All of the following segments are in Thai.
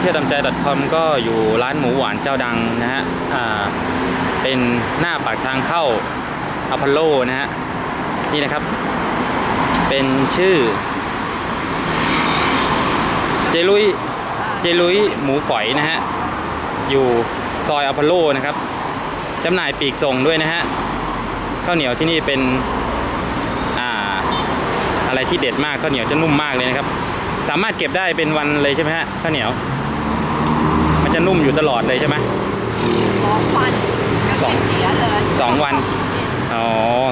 เที่ยวดำใจ .com ก็อยู่ร้านหมูหวานเจ้าดังนะฮะอ่าเป็นหน้าปากทางเข้าอพอลโลนะฮะนี่นะครับเป็นชื่อ เจลุยเจลุยหมูฝอยนะฮะอยู่ซอยอพอลโลนะครับจำหน่ายปีกส่งด้วยนะฮะข้าวเหนียวที่นี่เป็นอ่าอะไรที่เด็ดมากข้าวเหนียวจะนุ่มมากเลยนะครับ สามารถเก็บได้เป็นวันเลยใช่ไหมฮะข้าวเหนียว จะนุ่มอยู่ตลอดเลยใช่ไหมสองวันก็สองไม่เสียเลยสองวัน อ๋อ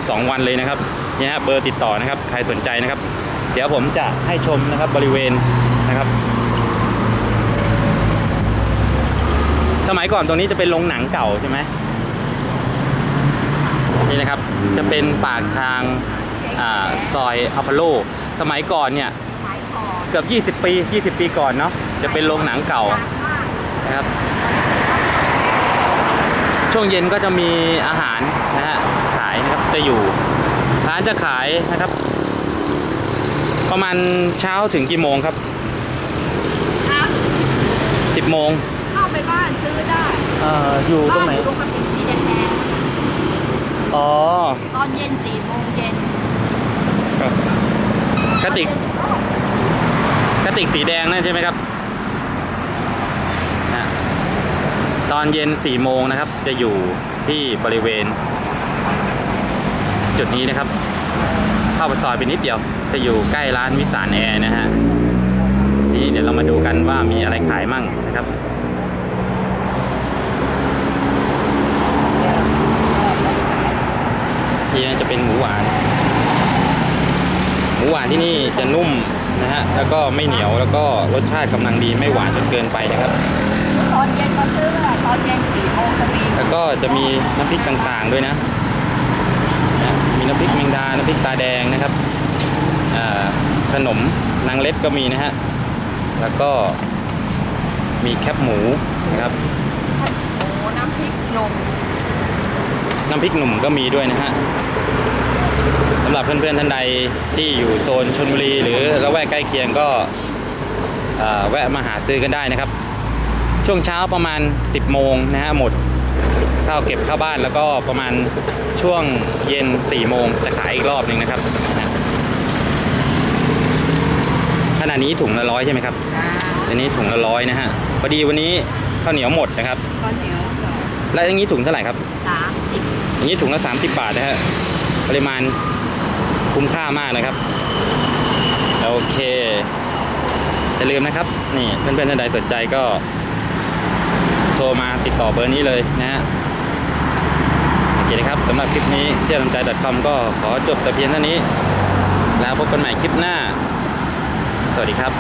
สองวันเลยนะครับ เนี่ยฮะเบอร์ติดต่อนะครับ ใครสนใจนะครับ เดี๋ยวผมจะให้ชมนะครับบริเวณนะครับ สมัยก่อนตรงนี้จะเป็นโรงหนังเก่าใช่ไหมนี่นะครับ จะเป็นปากทางอาซอยอพอลโล สมัยก่อนเนี่ยขายก่อนเกือบ 20 ปี 20 ปีก่อนเนาะ จะเป็นโรงหนังเก่าดังมาก นะครับ ช่วงเย็นก็จะมีอาหารนะฮะขายนะครับจะอยู่ร้านจะขายนะครับ ประมาณเช้าถึงกี่โมงครับนะ10โมงเข้าไปบ้านซื้อได้เอ่ออยู่ตรงไหนบ้านอยู่ตรงกระติกสีแดงอ๋อๆตอนเย็นสี่โมงเย็นครับกระติกกระติกสีแดงนั่นใช่ไหมครับนะ ตอนเย็น4โมงนะครับ จะอยู่ที่บริเวณ จุดนี้นะครับ เข้าไปซอยไปนิดเดียว จะอยู่ใกล้ร้านวิสานแอร์นะฮะนี่เดี๋ยวเรามาดูกันว่ามีอะไรขายมั่งนะครับนี่จะเป็นหมูหวาน หมูหวานที่นี่จะนุ่มนะฮะ แล้วก็ไม่เหนียว แล้วก็รสชาติกำลังดีไม่หวานจนเกินไปนะครับ อนเย็นมาซื้ออะตอนเย็นสี่โมงจะมีแล้วก็จะมีน้ำพริกต่างๆด้วยนะนะมีน้ำพริกแมงดา น้ำพริกตาแดงนะครับอ่าขนมนางเล็ดก็มีนะฮะ แล้วก็มีแคบหมูนะครับโอ้น้ำพริกหนุ่มน้ำพริกหนุ่มก็มีด้วยนะฮะสำหรับเพื่อนๆท่านใดที่อยู่โซนชนบุรีหรือละแวกใกล้เคียงก็เอ่อแวะมาหาซื้อกันได้นะครับ ช่วงเช้าประมาณ 10 โมงนะฮะหมดข้าวเก็บเข้าบ้านแล้วก็ประมาณช่วงเย็น 4 โมงจะขายอีกรอบหนึ่งนะครับนะขณะนี้ถุงละร้อยใช่ไหมครับจ้าอันนี้ถุงละร้อยนะฮะพอดีวันนี้ข้าวเหนียวหมดนะครับข้าวเหนียวแล้วอย่างนี้ถุงเท่าไหร่ครับสามสิบอย่างนี้ถุงละ30 บาทนะฮะปริมาณคุ้มค่ามากนะครับ โอเคอย่าลืมนะครับ นี่เพื่อนๆท่านใดสนใจก็โทรมาติดต่อเบอร์นี้เลยนะฮะโอเคนะครับสำหรับคลิปนี้เที่ยวลำใจ .com ก็ขอจบแต่เพียงเท่านี้ แล้วพบกันใหม่คลิปหน้า สวัสดีครับ